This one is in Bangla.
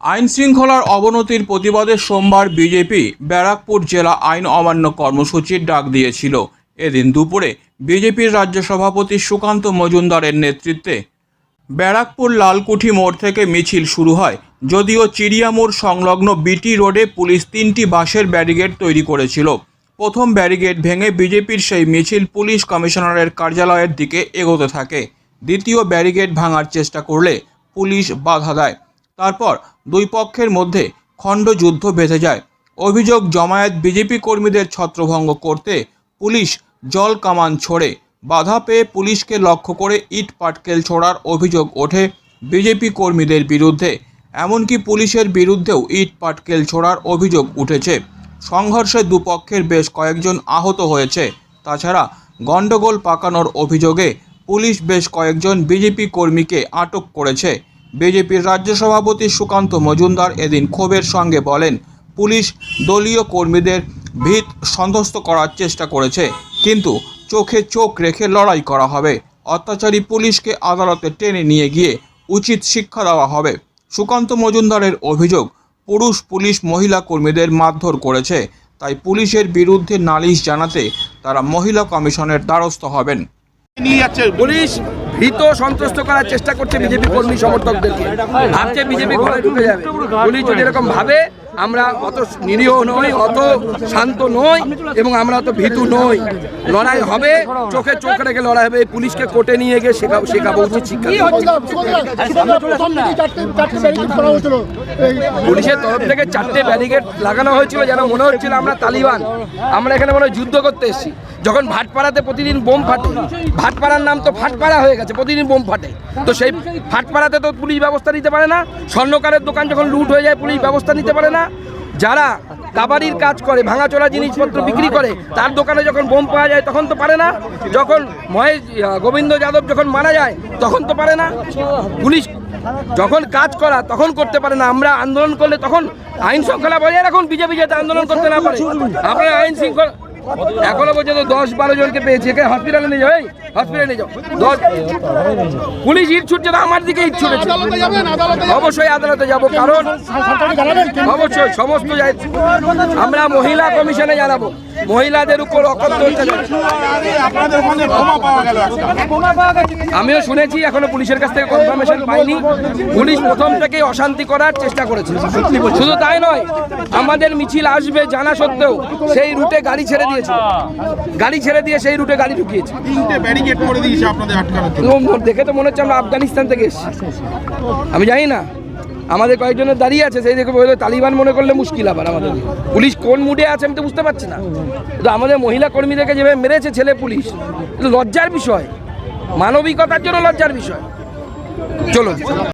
আইন শৃঙ্খলার অবনতির প্রতিবাদে সোমবার বিজেপি ব্যারাকপুর জেলা আইন অমান্য কর্মসূচির ডাক দিয়েছিল। এদিন দুপুরে বিজেপির রাজ্য সভাপতি সুকান্ত মজুমদারের নেতৃত্বে ব্যারাকপুর লালকুঠি মোড় থেকে মিছিল শুরু হয়, যদিও চিড়িয়া মোড় সংলগ্ন বিটি রোডে পুলিশ তিনটি বাঁশের ব্যারিকেড তৈরি করেছিল। প্রথম ব্যারিকেড ভেঙে বিজেপির সেই মিছিল পুলিশ কমিশনারের কার্যালয়ের দিকে এগোতে থাকে। দ্বিতীয় ব্যারিগেড ভাঙার চেষ্টা করলে পুলিশ বাধা দেয়। তারপর দুই পক্ষের মধ্যে খণ্ডযুদ্ধ বেঁধে যায়। অভিযোগ জমায়েত বিজেপি কর্মীদের ছত্রভঙ্গ করতে পুলিশ জল কামান ছোড়ে। বাধা পেয়ে পুলিশকে লক্ষ্য করে ইট পাটকেল ছোড়ার অভিযোগ ওঠে বিজেপি কর্মীদের বিরুদ্ধে। এমনকি পুলিশের বিরুদ্ধেও ইট পাটকেল ছোড়ার অভিযোগ উঠেছে। সংঘর্ষে দুপক্ষের বেশ কয়েকজন আহত হয়েছে। তাছাড়া গণ্ডগোল পাকানোর অভিযোগে পুলিশ বেশ কয়েকজন বিজেপি কর্মীকে আটক করেছে। বিজেপির রাজ্য সভাপতি সুকান্ত মজুমদার এদিন ক্ষোভের সঙ্গে বলেন, পুলিশ দলীয় কর্মীদের ভিত সন্তুষ্ট করার চেষ্টা করেছে, কিন্তু চোখে চোখ রেখে লড়াই করা হবে। অত্যাচারী পুলিশকে আদালতে টেনে নিয়ে গিয়ে উচিত শিক্ষা দেওয়া হবে। সুকান্ত মজুমদারের অভিযোগ, পুরুষ পুলিশ মহিলা কর্মীদের মারধর করেছে, তাই পুলিশের বিরুদ্ধে নালিশ জানাতে তারা মহিলা কমিশনের দ্বারস্থ হবেন। পুলিশ ভীত সন্ত্রস্ত করার চেষ্টা করছে বিজেপি কর্মী সমর্থকদেরকে। ভাবছে বিজেপি ঘরে ঢুকে যাবে। যদি এরকম ভাবে আমরা অত নিরীহ নই অত শান্ত নই এবং আমরা অত ভীতু নই। লড়াই হবে চোখে চোখ রেখে লড়াই হবে। পুলিশকে কোর্টে নিয়ে গিয়ে শেখাবো শেখাবো উচিত শিক্ষা। পুলিশের তরফ থেকে চারটে ব্যারিকেড লাগানো হয়েছিল যেন মনে হচ্ছিল আমরা তালিবান। আমরা এখানে মনে যুদ্ধ করতে এসেছি। যখন ভাটপাড়াতে প্রতিদিন বোম ফাটে ভাটপাড়ার নাম তো ফাটপাড়া হয়ে গেছে প্রতিদিন বোম ফাটে। তো সেই ফাটপাড়াতে তো পুলিশ ব্যবস্থা নিতে পারে না স্বর্ণকারের দোকান যখন লুট হয়ে যায় পুলিশ ব্যবস্থা নিতে পারে না। যারা কাবাডির কাজ করে, ভাঙাচোরা জিনিসপত্র বিক্রি করে, তার দোকানে যখন বোম পাওয়া যায় তখন তো পারে না। যখন মহেশ গোবিন্দ যাদব যখন মারা যায় তখন তো পারে না। পুলিশ যখন কাজ করা তখন করতে পারে না। আমরা আন্দোলন করলে তখন আইন শৃঙ্খলা বজায় রাখুন, বিজেপি যাতে আন্দোলন করতে না পারে। আপনার আইন শৃঙ্খলা এখনও পর্যন্ত দশ বারো জনকে পেয়েছি। এখানে হসপিটালে নিয়ে যাও এই হসপিটালে নিয়ে যাও। দশ পুলিশ ইট ছুটছে না আমার দিকে ইট ছুটেছে। অবশ্যই আদালতে যাব কারণ অবশ্যই সমস্ত আমরা মহিলা কমিশনে জানাব। মহিলাদের উপর অকথ্য আমিও শুনেছি এখনও পুলিশের কাছ থেকে কনফার্মেশন পাইনি। পুলিশ প্রথম থেকেই অশান্তি করার চেষ্টা করেছে। শুধু তাই নয় আমাদের মিছিল আসবে জানা সত্ত্বেও সেই রুটে গাড়ি ছেড়ে দিয়েছে গাড়ি ছেড়ে দিয়ে সেই রুটে গাড়ি ঢুকিয়েছে। তিনটে ব্যারিকেড করে দিয়েছে আপনাদের আটকানোর জন্য। দেখে তো মনে হচ্ছে আমরা আফগানিস্তান থেকে এসেছি। আমি জানি না আমাদের কয়েকজনের দাঁড়িয়ে আছে সেই দেখে বলে তালিবান মনে করলে মুশকিল আবার আমাদের পুলিশ কোন মুডে আছে আমি তো বুঝতে পারছি না। কিন্তু আমাদের মহিলা কর্মীদেরকে যেভাবে মেরেছে ছেলে পুলিশ লজ্জার বিষয়। মানবিকতার জন্য লজ্জার বিষয়। চলো